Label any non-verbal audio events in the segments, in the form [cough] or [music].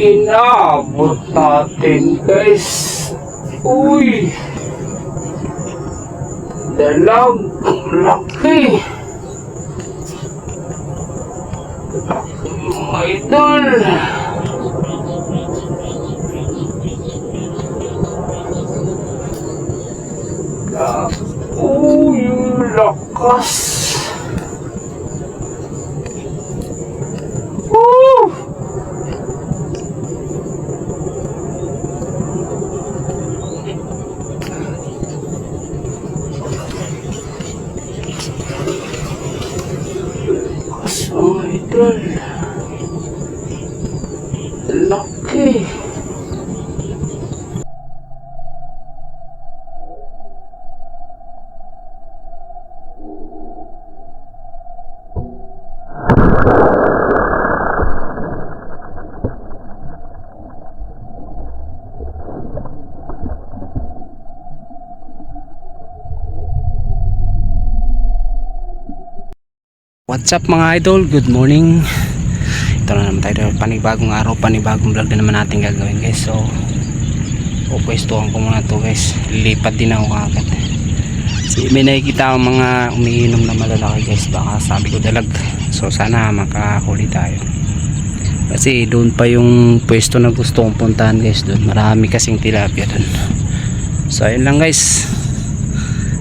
inaabot natin guys. Uy! Dalag, laki. Mga idol. Uy, lakas. What's up mga idol? Good morning. Ito na naman tayo panibagong araw, panibagong vlog na naman natin gagawin guys. So, pupwestuhan ko muna to guys. Lilipat din ako agad. Si may nakikita akong mga umiinom na malalaki guys. Baka sabi ko dalag. So, sana makahuli tayo. Kasi doon pa yung pwesto na gusto kong puntahan guys doon. Marami kasing tilapia doon. So, ayun lang guys.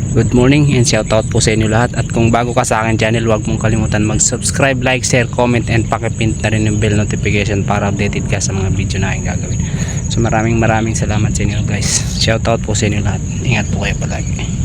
Good morning and shout out po sa inyo lahat. At kung bago ka sa akin channel huwag mong kalimutan mag subscribe, like, share, comment and pakipint na rin yung bell notification para updated ka sa mga video na aking gagawin. So maraming maraming salamat sa inyo guys. Shout out po sa inyo lahat. Ingat po kayo palagi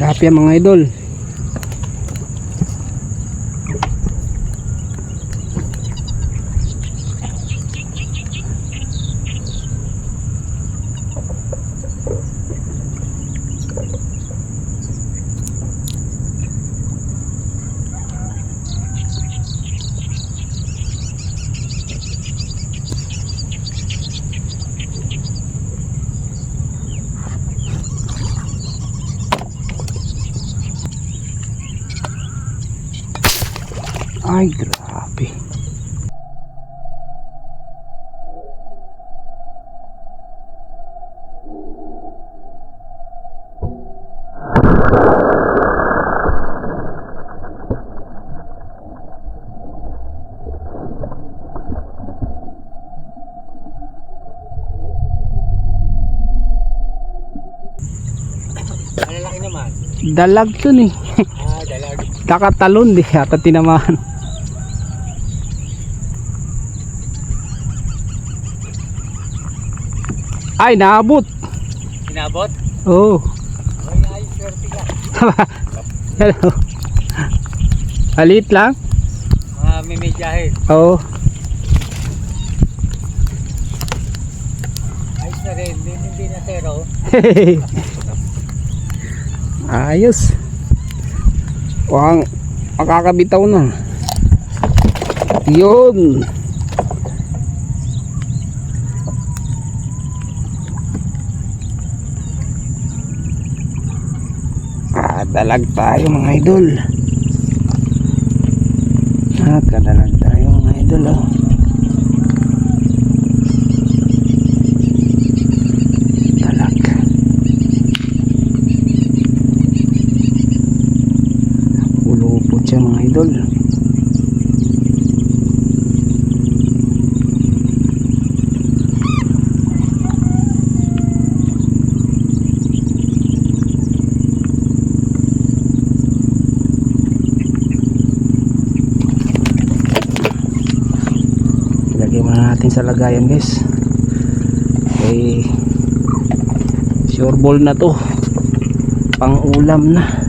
tilapia mga idol ay grabe. Dalag to ni Ah, dalag. kakatalon di ata tinamaan ay naabot Inabot? oh Ay, ay, swerte ka. [laughs] hello Palit lang Mga mimidyahe. oh Ayos na rin. Hindi, hindi na zero. [laughs] ayos wang makakabitaw na yun ah Nakadalag tayo mga idol. Nakadalag tayo mga idol oh. Dalag. Ulo po siya mga idol. Ilagay muna natin sa lagayan guys. Okay. Sure ball na to. Pang ulam na.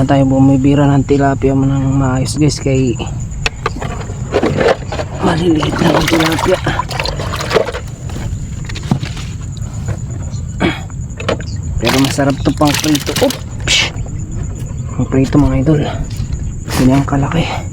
Hindi muna tayo bumibira ng tilapia mo ng maayos guys kay maliliit na ang tilapia. Pero masarap to pang prito. Oops! Pang prito mga idol. Ganyan kalaki.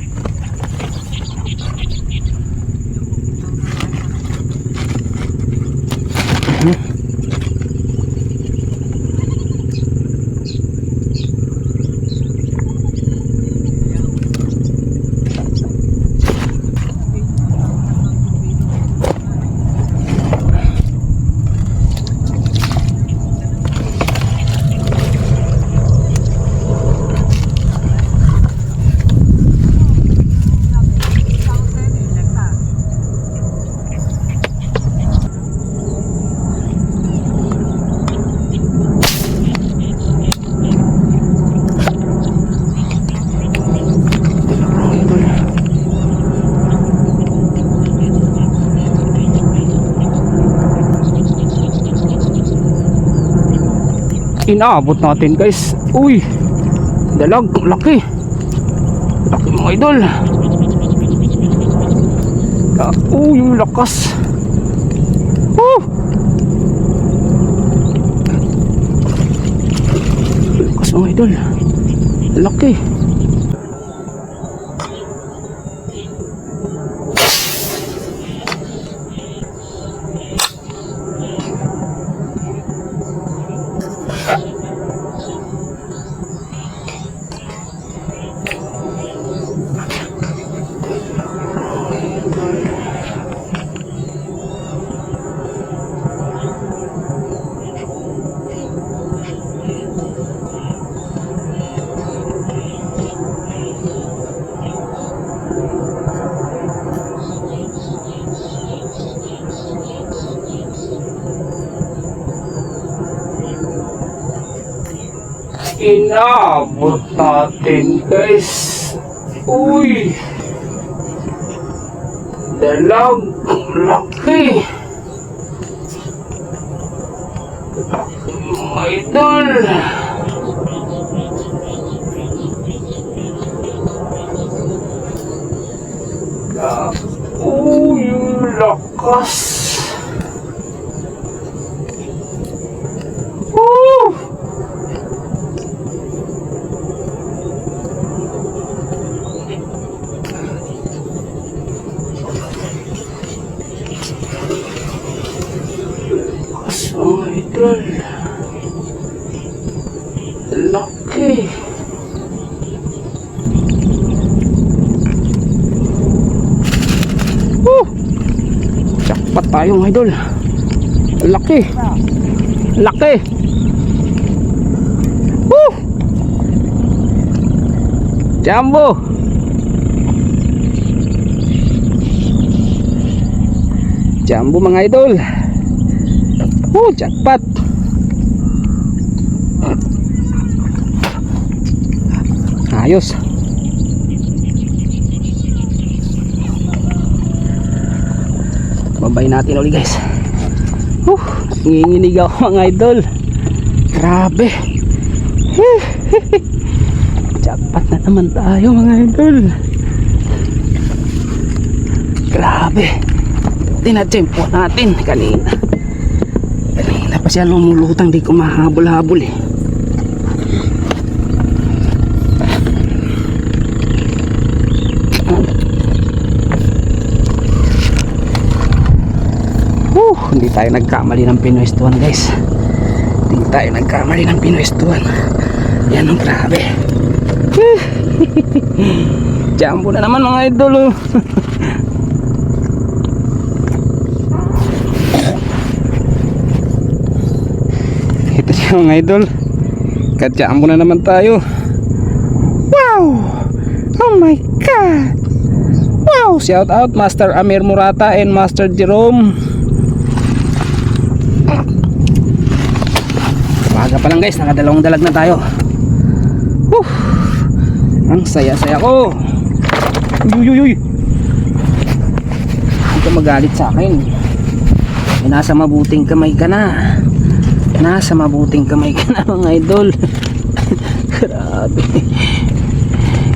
Inaabot natin guys. Uy! Dalag, laki. Laki mga idol. Ah, uy, yung lakas. Woo! Lakas mga idol. Laki. Inaabot natin guys. Uy! Dalag! Laki! Mga idol! Uy! Lakas! Laki. Woo! Jackpot tayo mga idol. Laki. Laki. Woo! Jumbo. Jumbo mga idol. Oh, jackpot. Ayos. Babay natin ulit guys. Uh, nanginginig ako [laughs] mga idol. Grabe. [laughs] Jackpot na naman tayo mga idol. Grabe. Tinatsempo natin kanina. Kanina pa siya lumulutang di ko mahabol-habol eh Whew, hindi tayo nagkamali ng pinwestuhan guys. Hindi tayo nagkamali ng pinwestuhan yan ang grabe. [laughs] Jumbo na naman mga idol oh. [laughs] Ito siya mga idol. Kajambo na naman tayo. Wow! Oh my god! Wow! Shout out Master Amir Murata and Master Jerome Umaga pa lang guys. Nakadalawang dalag na tayo. Whew. Ang saya-saya ko. Uy uy uy Huwag ka magalit sa akin. Eh, Nasa mabuting kamay ka na. Nasa mabuting kamay ka na [laughs] mga idol. [laughs] Grabe.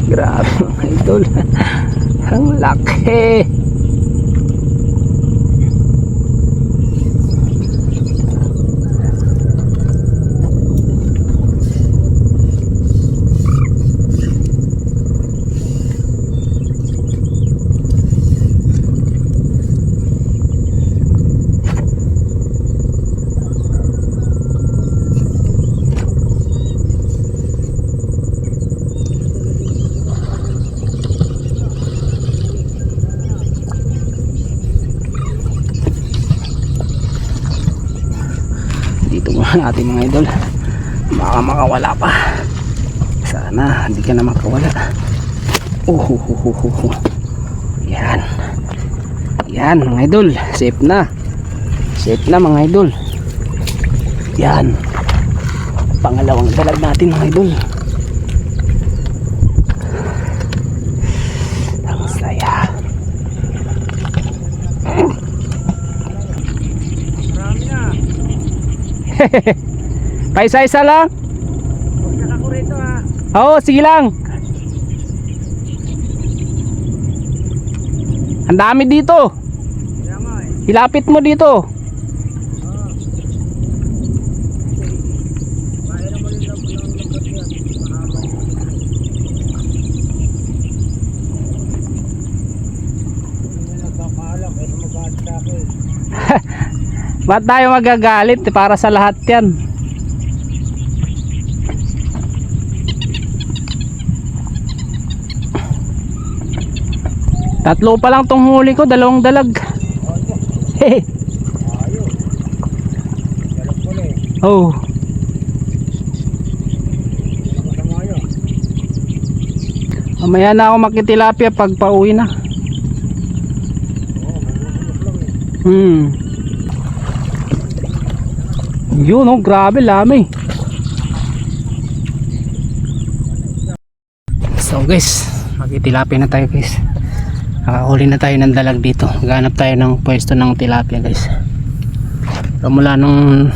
Grabe mga idol. [laughs] Ang laki muna natin mga idol. Baka makawala pa. Sana hindi ka na makawala. Uhuhuhuhu yan. Yan mga idol. Safe na. Safe na mga idol. Yan. Pangalawang dalag natin mga idol ang saya Marami na. [laughs] paisa-isa lang Huwag ako rito ha. Oo, sige lang. Ang dami dito. Nga eh. Hilapit mo dito. Kaya naman yung lamp ng lambat yan. Mahaba yung Hindi na nagkakaalam kaysa magalit sa akin. Ba't tayo magagalit? Para sa lahat yan. Tatlo pa lang tong huli ko, dalawang dalag. Hehe. [laughs] Eh. oh, mamaya na ako makitilapia pag pauwi na. Hmm. Yun oh, grabe lami. So guys, magtitilapia na tayo guys. Nakahuli na tayo ng dalag dito. Ganap tayo ng pwesto ng tilapia guys. So mula nung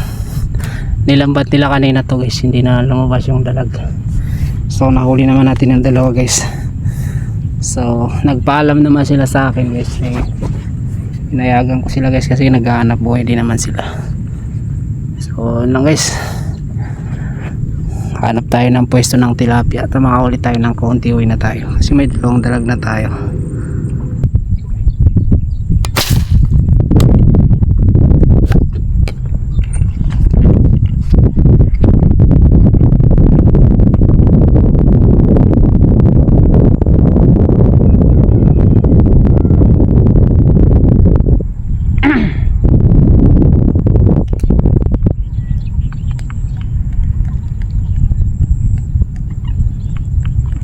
nilambat nila kanina to guys, hindi na lumabas yung dalag. So nahuli naman natin ng dalawa guys. So nagpaalam naman sila sa akin guys. Eh, Inayagan ko sila guys kasi naghahanap buhay din naman sila. So lang guys. Hanap tayo ng pwesto ng tilapia at makahuli tayo ng konti uwi na tayo. Kasi may dalawang dalag na tayo.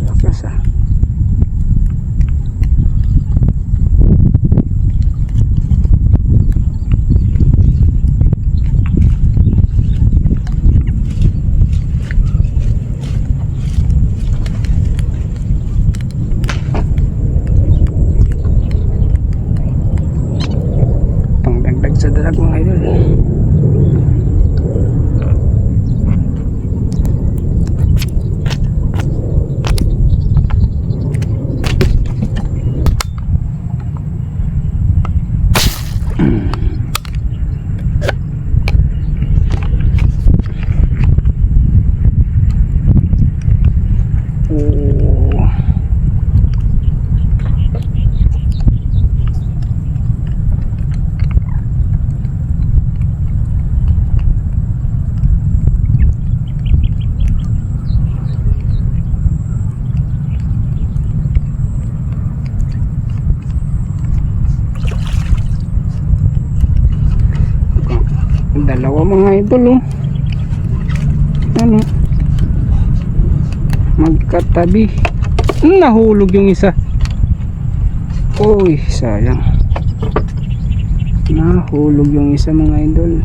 Lakas ah. Dalawa idol oh. Ano? Magkatabi. Nahulog yung isa. Uy, sayang. Nahulog yung isa mga idol.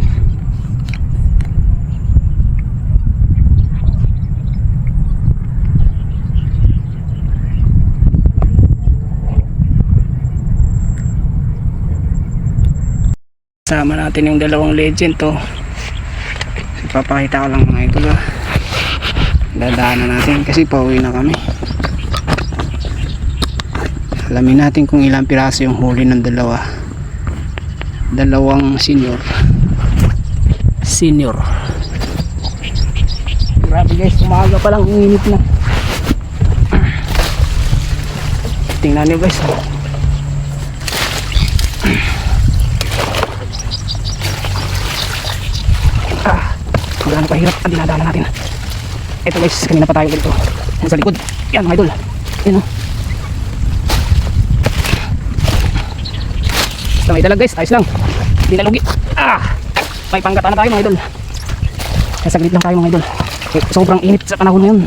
Sama natin yung dalawang legend to. Ipapakita ko lang mga idol ah. Dadaanan natin kasi pauwi na kami. Alamin natin kung ilang piraso yung huli ng dalawa. Dalawang senior. Senior. Grabe guys, umaga pa lang init na. Tingnan niyo guys. Oh. gaano kahirap ang dinadaanan natin. Ito guys kanina pa tayo ganito yan sa likod. Yan mga idol. Yan o basta may dalag guys. Ayos lang. Hindi nalugi ah! May panggata na tayo mga idol. Kaya saglit lang tayo mga idol. Sobrang init sa panahon ngayon.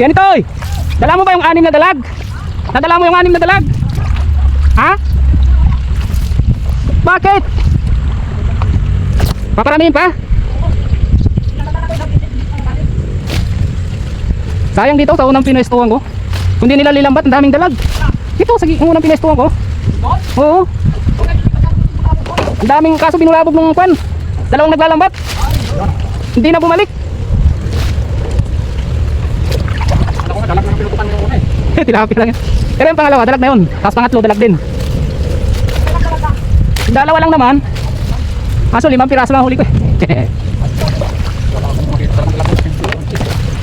Yan ito oy! Dala mo ba yung anim na dalag? Nadala mo yung anim na dalag? Ha? Bakit Paparamihin pa? Sayang dito sa unang pinestuhan ko. Kung di nila lilambat, ang daming dalag. Dito sa unang pinestuhan ko. Oo. Ang daming kaso binulabog ng kwan. Dalawang naglalambat. Hindi na bumalik. [laughs] Tilapia lang yan. Pero yung pangalawa, dalag na yun. Tapos pangatlo, dalag din. Dalawa lang naman. Kaso limang piraso lang huli ko eh. [laughs]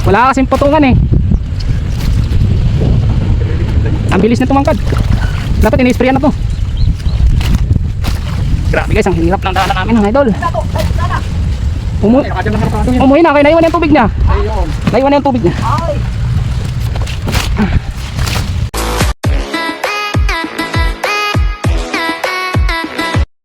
Wala kasing putungan eh. Ang bilis na tumangkad. Dapat ini-sprayan na to. Grabe guys, ang hirap ng daanan namin ng idol. Umu umuwi na, kaya naiwan yung tubig niya. Naiwan yung tubig niya.